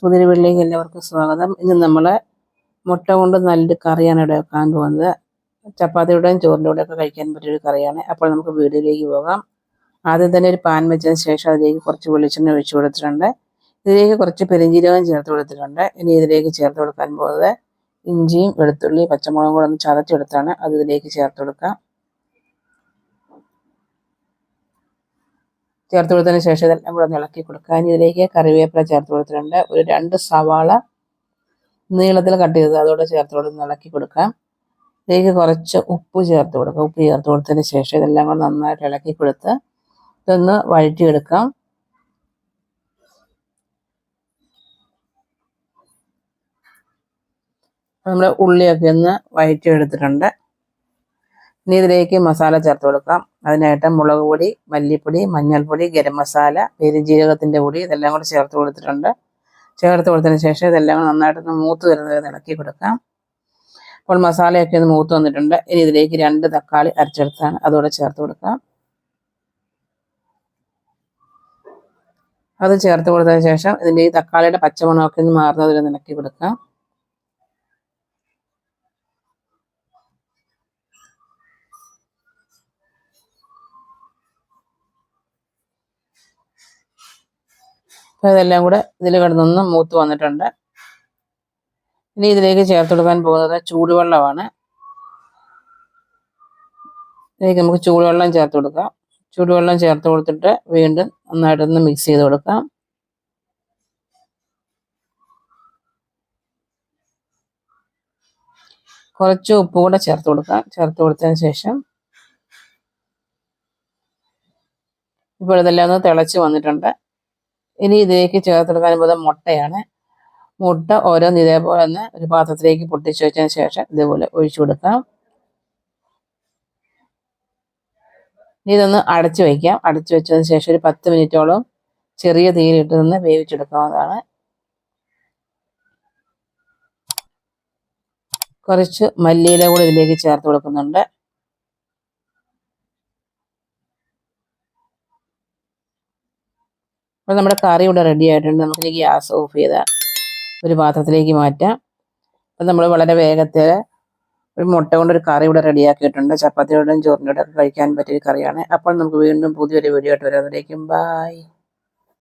പുതിയ വീട്ടിലേക്ക് എല്ലാവർക്കും സ്വാഗതം. ഇന്ന് നമ്മൾ മുട്ട കൊണ്ട് നല്ലൊരു കറിയാണ് ഇവിടെ വെക്കാൻ പോകുന്നത്. ചപ്പാത്തിയുടെയും ചോറിന്റെ ഒക്കെ കഴിക്കാൻ പറ്റിയൊരു കറിയാണ്. അപ്പോൾ നമുക്ക് വീഡിയോയിലേക്ക് പോകാം. ആദ്യം തന്നെ ഒരു പാൻ വെച്ചതിന് ശേഷം അതിലേക്ക് കുറച്ച് വെളിച്ചെണ്ണ ഒഴിച്ചു കൊടുത്തിട്ടുണ്ട്. ഇതിലേക്ക് കുറച്ച് പെരിഞ്ചീരകം ചേർത്ത് കൊടുത്തിട്ടുണ്ട്. ഇനി ഇതിലേക്ക് ചേർത്ത് കൊടുക്കാൻ പോകുന്നത് ഇഞ്ചിയും വെളുത്തുള്ളിയും പച്ചമുളകും കൂടെ ഒന്ന് ചതച്ചെടുത്താണ് അത് ഇതിലേക്ക് ചേർത്ത് കൊടുക്കാം. ചേർത്ത് കൊടുത്തതിന് ശേഷം ഇതെല്ലാം കൂടെ ഇളക്കി കൊടുക്കുക. ഇനി ഇതിലേക്ക് കറിവേപ്പില ചേർത്ത് കൊടുത്തിട്ടുണ്ട് ഒരു രണ്ട് സവാള നീളത്തിൽ കട്ട് ചെയ്തത് അതോടെ ചേർത്ത് കൊടുത്ത് ഇളക്കി കൊടുക്കാം. ഇതിലേക്ക് കുറച്ച് ഉപ്പ് ചേർത്ത് കൊടുക്കുക ഉപ്പ് ചേർത്ത് കൊടുത്തതിന് ശേഷം ഇതെല്ലാം കൂടെ നന്നായിട്ട് ഇളക്കി കൊടുത്ത് ഇതൊന്ന് വഴറ്റിയെടുക്കാം. നമ്മുടെ ഉള്ളിയൊക്കെ ഒന്ന് വഴറ്റിയെടുത്തിട്ടുണ്ട്. ഇനി ഇതിലേക്ക് മസാല ചേർത്ത് കൊടുക്കാം. അതിനായിട്ട് മുളക് പൊടി മല്ലിപ്പൊടി മഞ്ഞൾപ്പൊടി ഗരം മസാല പെരുംജീരകത്തിന്റെ പൊടി ഇതെല്ലാം കൂടെ ചേർത്ത് കൊടുത്തിട്ടുണ്ട്. ചേർത്ത് കൊടുത്തതിന് ശേഷം ഇതെല്ലാം കൂടെ നന്നായിട്ടൊന്ന് മൂത്ത് വരുന്നത് ഇളക്കി കൊടുക്കാം. അപ്പോൾ മസാലയൊക്കെ ഒന്ന് മൂത്ത് വന്നിട്ടുണ്ട്. ഇനി ഇതിലേക്ക് രണ്ട് തക്കാളി അരച്ചെടുത്താണ്. അതോടെ ചേർത്ത് കൊടുക്കാം. അത് ചേർത്ത് കൊടുത്തതിന് ശേഷം ഇതിന്റെ ഈ തക്കാളിയുടെ പച്ചമണമൊക്കെ ഒന്ന് മാറുന്നതിൽ ഇളക്കി കൊടുക്കാം. അപ്പോൾ ഇതെല്ലാം കൂടെ ഇതിൽ കിടന്നൊന്ന് മൂത്ത് വന്നിട്ടുണ്ട്. ഇനി ഇതിലേക്ക് ചേർത്ത് കൊടുക്കാൻ പോകുന്നത് ചൂടുവെള്ളമാണ്. ഇതിലേക്ക് നമുക്ക് ചൂടുവെള്ളം ചേർത്ത് കൊടുക്കാം. ചൂടുവെള്ളം ചേർത്ത് കൊടുത്തിട്ട് വീണ്ടും നന്നായിട്ടൊന്ന് മിക്സ് ചെയ്ത് കൊടുക്കാം. കുറച്ച് ഉപ്പ് കൂടെ ചേർത്ത് കൊടുക്കാം. ചേർത്ത് കൊടുത്തതിന് ശേഷം ഇപ്പോൾ ഇതെല്ലാം ഒന്ന് തിളച്ച് വന്നിട്ടുണ്ട്. ഇനി ഇതിലേക്ക് ചേർത്തെടുക്കാൻ പോകുന്നത് മുട്ടയാണ്. മുട്ട ഓരോന്ന് ഇതേപോലെ തന്നെ ഒരു പാത്രത്തിലേക്ക് പൊട്ടിച്ച് വെച്ചതിന് ശേഷം ഇതേപോലെ ഒഴിച്ചു കൊടുക്കാം. ഇനി ഇതൊന്ന് അടച്ചു വയ്ക്കാം അടച്ചു വെച്ചതിന് ശേഷം ഒരു പത്ത് മിനിറ്റോളം ചെറിയ തീയിലിട്ട് നിന്ന് വേവിച്ചെടുക്കാവുന്നതാണ്. കുറച്ച് മല്ലിയില കൂടി ഇതിലേക്ക് ചേർത്ത് കൊടുക്കുന്നുണ്ട്. അപ്പോൾ നമ്മുടെ കറി ഇവിടെ റെഡി ആയിട്ടുണ്ട്. നമുക്ക് ഗ്യാസ് ഓഫ് ചെയ്ത ഒരു പാത്രത്തിലേക്ക് മാറ്റാം. അപ്പം നമ്മൾ വളരെ വേഗത്തിൽ ഒരു മുട്ട കൊണ്ടൊരു കറി ഇവിടെ റെഡിയാക്കിയിട്ടുണ്ട് ചപ്പാത്തിയോടും ചോറിന്റെ ഒക്കെ കഴിക്കാൻ പറ്റിയ കറിയാണ്. അപ്പോൾ നമുക്ക് വീണ്ടും പുതിയൊരു വീഡിയോ ആയിട്ട് വരാം. അതിലേക്കും ബായ്